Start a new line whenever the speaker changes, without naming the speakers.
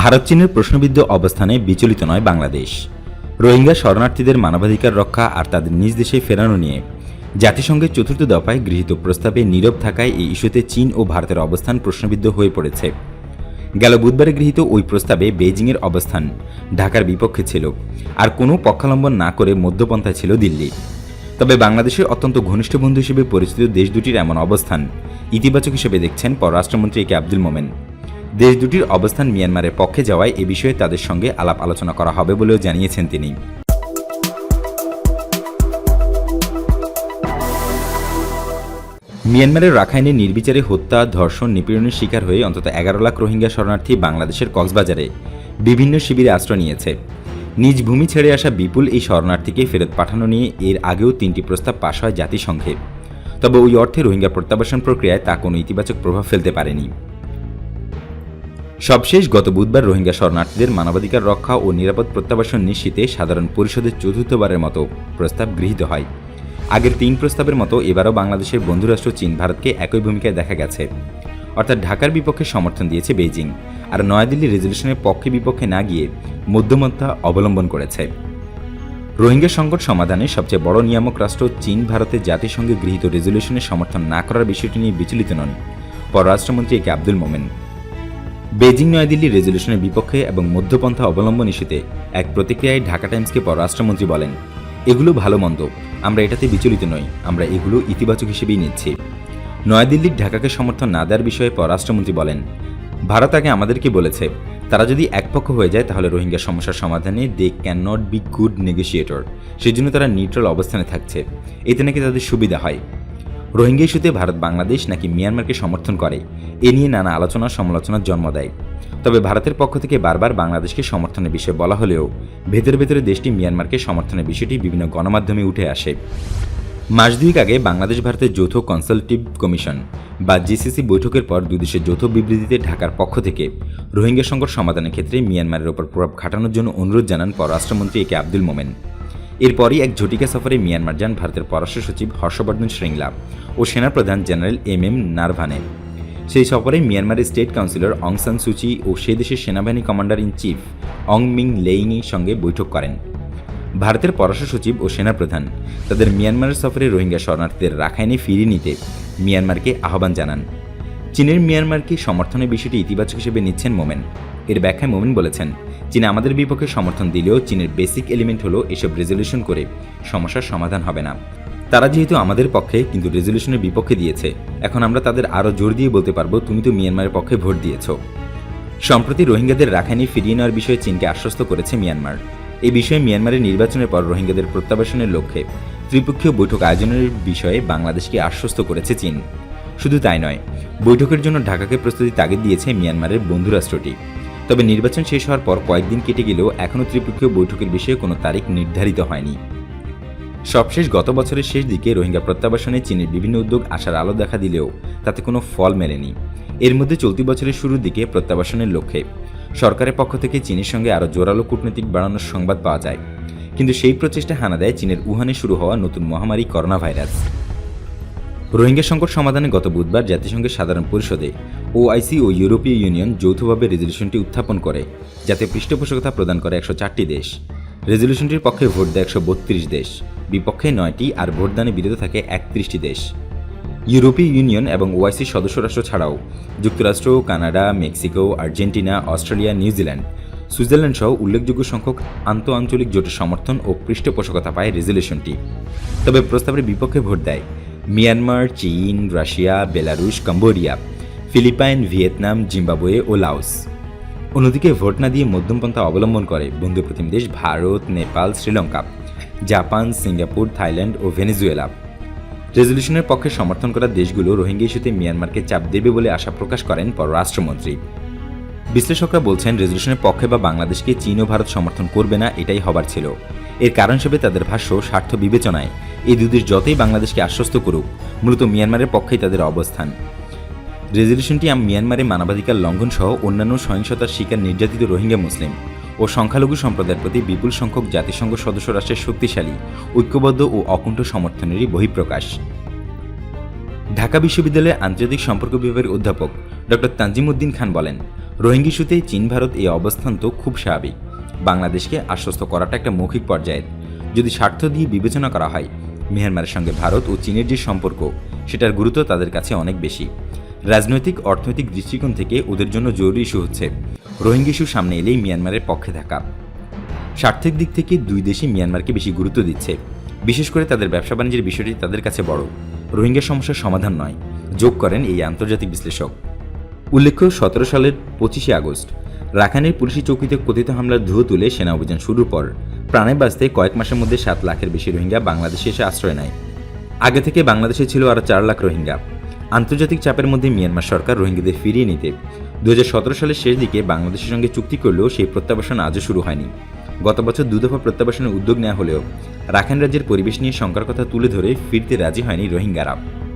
ভারত চীনের প্রশ্নবিদ্ধ অবস্থানে বিচলিত নয় বাংলাদেশ রোহিঙ্গা শরণার্থীদের মানবাধিকার রক্ষা আর তাদের নিজ দেশে ফেরানো নিয়ে জাতিসংঘের চতুর্থ দফায় গৃহীত প্রস্তাবে নীরব থাকায় এই ইস্যুতে চীন ও ভারতের অবস্থান প্রশ্নবিদ্ধ হয়ে পড়েছে গেল বুধবারে গৃহীত ওই প্রস্তাবে বেজিংয়ের অবস্থান ঢাকার বিপক্ষে ছিল আর কোনো পক্ষালম্বন না করে মধ্যপন্থায় ছিল দিল্লি তবে বাংলাদেশের অত্যন্ত ঘনিষ্ঠ বন্ধু হিসেবে পরিচিত দেশ দুটির এমন অবস্থান ইতিবাচক হিসেবে দেখছেন পররাষ্ট্রমন্ত্রী কে আব্দুল মোমেন দেশ দুটির অবস্থান মিয়ানমারের পক্ষে যাওয়ায় এ বিষয়ে তাদের সঙ্গে আলাপ আলোচনা করা হবে বলেও জানিয়েছেন তিনি মিয়ানমারের রাখাইনে নির্বিচারে হত্যা ধর্ষণ নিপীড়নের শিকার হয়ে অন্তত এগারো লাখ রোহিঙ্গা শরণার্থী বাংলাদেশের কক্সবাজারে বিভিন্ন শিবিরে আশ্রয় নিয়েছে নিজ ভূমি ছেড়ে আসা বিপুল এই শরণার্থীকে ফেরত পাঠানো নিয়ে এর আগেও তিনটি প্রস্তাব পাশ হয় জাতিসংঘে তবে ওই অর্থে রোহিঙ্গা প্রত্যাবাসন প্রক্রিয়ায় তা কোনো ইতিবাচক প্রভাব ফেলতে পারেনি সবশেষ গত বুধবার রোহিঙ্গা শরণার্থীদের মানবাধিকার রক্ষা ও নিরাপদ প্রত্যাবাসন নিশ্চিতে সাধারণ পরিষদের চতুর্থবারের মতো প্রস্তাব গৃহীত হয় আগের তিন প্রস্তাবের মতো এবারও বাংলাদেশের বন্ধুরাষ্ট্র চীন ভারতকে একই ভূমিকায় দেখা গেছে অর্থাৎ ঢাকার বিপক্ষে সমর্থন দিয়েছে বেইজিং আর নয়াদিল্লি রেজলিউশনের পক্ষে বিপক্ষে না গিয়ে মধ্যমত্তা অবলম্বন করেছে রোহিঙ্গা সংকট সমাধানে সবচেয়ে বড় নিয়ামক রাষ্ট্র চীন ভারতের জাতিসংঘে গৃহীত রেজলিউশনের সমর্থন না করার বিষয়টি নিয়ে বিচলিত নন পররাষ্ট্রমন্ত্রী একে আব্দুল মোমেন বেজিং নয়াদিল্লি রেজলিউশনের বিপক্ষে এবং মধ্যপন্থা অবলম্বন ইস্যুতে এক প্রতিক্রিয়ায় ঢাকা টাইমসকে পররাষ্ট্রমন্ত্রী বলেন এগুলো ভালো মন্দ আমরা এটাতে বিচলিত নই আমরা এগুলো ইতিবাচক হিসেবেই নিচ্ছি নয়াদিল্লির ঢাকাকে সমর্থন না দেওয়ার বিষয়ে পররাষ্ট্রমন্ত্রী বলেন ভারত আগে আমাদেরকে বলেছে তারা যদি একপক্ষ হয়ে যায় তাহলে রোহিঙ্গা সমস্যার সমাধানে they can not be good negotiator জন্য তারা নিউট্রাল অবস্থানে থাকছে এতে নাকি তাদের সুবিধা হয় রোহিঙ্গা ইস্যুতে ভারত বাংলাদেশ নাকি মিয়ানমারকে সমর্থন করে এ নিয়ে নানা আলোচনা সমালোচনার জন্ম দেয় তবে ভারতের পক্ষ থেকে বারবার বাংলাদেশকে সমর্থনের বিষয়ে বলা হলেও ভেতরে ভেতরে দেশটি মিয়ানমারকে সমর্থনের বিষয়টি বিভিন্ন গণমাধ্যমে উঠে আসে মাস দুয়েক আগে বাংলাদেশ ভারতের যৌথ কনসালটিভ কমিশন বা জিসিসি বৈঠকের পর দেশের যৌথ বিবৃতিতে ঢাকার পক্ষ থেকে রোহিঙ্গা সংকট সমাধানের ক্ষেত্রে মিয়ানমারের ওপর প্রভাব খাটানোর জন্য অনুরোধ জানান পররাষ্ট্রমন্ত্রী এ কে আব্দুল মোমেন এরপরই এক ঝটিকা সফরে মিয়ানমার যান ভারতের পররাষ্ট্র সচিব হর্ষবর্ধন শ্রীংলা ও সেনাপ্রধান জেনারেল এম এম নারভানে সেই সফরে মিয়ানমারের স্টেট কাউন্সিলর সান সুচি ও সে দেশের সেনাবাহিনী commander in chief Aung Min লেইনির সঙ্গে বৈঠক করেন ভারতের পররাষ্ট্র সচিব ও সেনাপ্রধান তাদের মিয়ানমারের সফরে রোহিঙ্গা শরণার্থীদের রাখাইনে ফিরিয়ে নিতে মিয়ানমারকে আহ্বান জানান চীনের মিয়ানমারকে সমর্থনের বিষয়টি ইতিবাচক হিসেবে নিচ্ছেন মোমেন এর ব্যাখ্যায় মোমেন বলেছেন চীন আমাদের বিপক্ষে সমর্থন দিলেও চীনের বেসিক এলিমেন্ট হলো এসব রেজলিউশন করে সমস্যার সমাধান হবে না তারা যেহেতু আমাদের পক্ষে কিন্তু রেজলিউশনের বিপক্ষে দিয়েছে এখন আমরা তাদের আরও জোর দিয়ে বলতে পারবো তুমি তো মিয়ানমারের পক্ষে ভোট দিয়েছ সম্প্রতি রোহিঙ্গাদের রাখাইনি ফিরিয়ে নেওয়ার বিষয়ে চীনকে আশ্বস্ত করেছে মিয়ানমার এই বিষয়ে মিয়ানমারের নির্বাচনের পর রোহিঙ্গাদের প্রত্যাবাসনের লক্ষ্যে ত্রিপক্ষীয় বৈঠক আয়োজনের বিষয়ে বাংলাদেশকে আশ্বস্ত করেছে চীন শুধু তাই নয় বৈঠকের জন্য ঢাকাকে প্রস্তুতি তাগিদ দিয়েছে মিয়ানমারের বন্ধুরাষ্ট্রটি তবে নির্বাচন শেষ হওয়ার পর কয়েকদিন কেটে গেলেও এখনও ত্রিপক্ষীয় বৈঠকের বিষয়ে কোনো তারিখ নির্ধারিত হয়নি সবশেষ গত বছরের শেষ দিকে রোহিঙ্গা প্রত্যাবাসনে চীনের বিভিন্ন উদ্যোগ আসার আলো দেখা দিলেও তাতে কোনো ফল মেলেনি এর মধ্যে চলতি বছরের শুরুর দিকে প্রত্যাবাসনের লক্ষ্যে সরকারের পক্ষ থেকে চীনের সঙ্গে আরও জোরালো কূটনৈতিক বাড়ানোর সংবাদ পাওয়া যায় কিন্তু সেই প্রচেষ্টা হানা দেয় চীনের উহানে শুরু হওয়া নতুন মহামারী করোনা ভাইরাস রোহিঙ্গা সংকট সমাধানে গত বুধবার জাতিসংঘের সাধারণ পরিষদে ওআইসি ও ইউরোপীয় ইউনিয়ন যৌথভাবে রেজলিউশনটি উত্থাপন করে যাতে পৃষ্ঠপোষকতা প্রদান করে একশো চারটি দেশ রেজলিউশনটির পক্ষে ভোট দেয় একশো বত্রিশ দেশ বিপক্ষে নয়টি আর ভোটদানে বিরত থাকে একত্রিশটি দেশ ইউরোপীয় ইউনিয়ন এবং ওআইসি সদস্য রাষ্ট্র ছাড়াও যুক্তরাষ্ট্র Canada Mexico Argentina Australia New Zealand Switzerland সহ উল্লেখযোগ্য সংখ্যক আন্ত আঞ্চলিক জোটের সমর্থন ও পৃষ্ঠপোষকতা পায় রেজলিউশনটি তবে প্রস্তাবের বিপক্ষে ভোট দেয় মিয়ানমার চীন Russia Belarus Cambodia Philippines Vietnam Zimbabwe ও লাওস অন্যদিকে ভোট না দিয়ে মধ্যমপন্থা অবলম্বন করে বন্ধু প্রতিম দেশ Bharat Nepal Sri Lanka Japan Singapore Thailand ও ভেনেজুয়েলা রেজলিউশনের পক্ষে সমর্থন করা দেশগুলো রোহিঙ্গা ইস্যুতে মিয়ানমারকে চাপ দেবে বলে আশা প্রকাশ করেন পররাষ্ট্রমন্ত্রী বিশ্লেষকরা বলছেন রেজলিউশনের পক্ষে বা বাংলাদেশকে চীন ও ভারত সমর্থন করবে না এটাই হবার ছিল এর কারণ হিসেবে তাদের ভাষ্য স্বার্থ বিবেচনায় এই দুদেশ যতই বাংলাদেশকে আশ্বস্ত করুক মূলত মিয়ানমারের পক্ষেই তাদের অবস্থান রেজলিউশনটি মিয়ানমারে মানবাধিকার লঙ্ঘন সহ অন্যান্য সহিংসতার শিকার নির্যাতিত রোহিঙ্গা মুসলিম ও সংখ্যালঘু সম্প্রদায়ের প্রতি বিপুল সংখ্যক জাতিসংঘ সদস্য রাষ্ট্রের শক্তিশালী ঐক্যবদ্ধ ও অকুণ্ঠ সমর্থনেরই বহিঃপ্রকাশ ঢাকা বিশ্ববিদ্যালয়ের আন্তর্জাতিক সম্পর্ক বিভাগের অধ্যাপক ডক্টর তানজিমুদ্দিন খান বলেন রোহিঙ্গি সুতে চীন ভারত এই অবস্থান তো খুব স্বাভাবিক বাংলাদেশকে আশ্বস্ত করাটা একটা মৌখিক পর্যায়ের যদি স্বার্থ দিয়ে বিবেচনা করা হয় মিয়ানমারের সঙ্গে ভারত ও চীনের যে সম্পর্ক সেটার গুরুত্ব তাদের কাছে অনেক বেশি রাজনৈতিক অর্থনৈতিক দৃষ্টিকোণ থেকে ওদের জন্য জরুরি ইস্যু হচ্ছে রোহিঙ্গা ইস্যু সামনে এলেই মিয়ানমারের পক্ষে থাকা স্বার্থের দিক থেকে দুই দেশই মিয়ানমারকে বেশি গুরুত্ব দিচ্ছে বিশেষ করে তাদের ব্যবসা বাণিজ্যের বিষয়টি তাদের কাছে বড় রোহিঙ্গা সমস্যার সমাধান নয় যোগ করেন এই আন্তর্জাতিক বিশ্লেষক উল্লেখ্য সতেরো সালের পঁচিশে আগস্ট রাখানের পুলিশি চৌকিতে কথিত হামলার ধুয়ে তুলে সেনা অভিযান শুরুর পর প্রাণে বাঁচতে কয়েক মাসের মধ্যে সাত লাখের বেশি রোহিঙ্গা বাংলাদেশে এসে আশ্রয় নেয় আগে থেকে বাংলাদেশে ছিল আরও চার লাখ রোহিঙ্গা আন্তর্জাতিক চাপের মধ্যে মিয়ানমার সরকার রোহিঙ্গাদের ফিরিয়ে নিতে দু সালের শেষ দিকে বাংলাদেশের সঙ্গে চুক্তি করলেও সেই প্রত্যাবাসন আজও শুরু হয়নি গত বছর দুদফা প্রত্যাবাসনের উদ্যোগ নেওয়া হলেও রাখাইন রাজ্যের পরিবেশ নিয়ে শঙ্কার কথা তুলে ধরে ফিরতে রাজি হয়নি রোহিঙ্গারা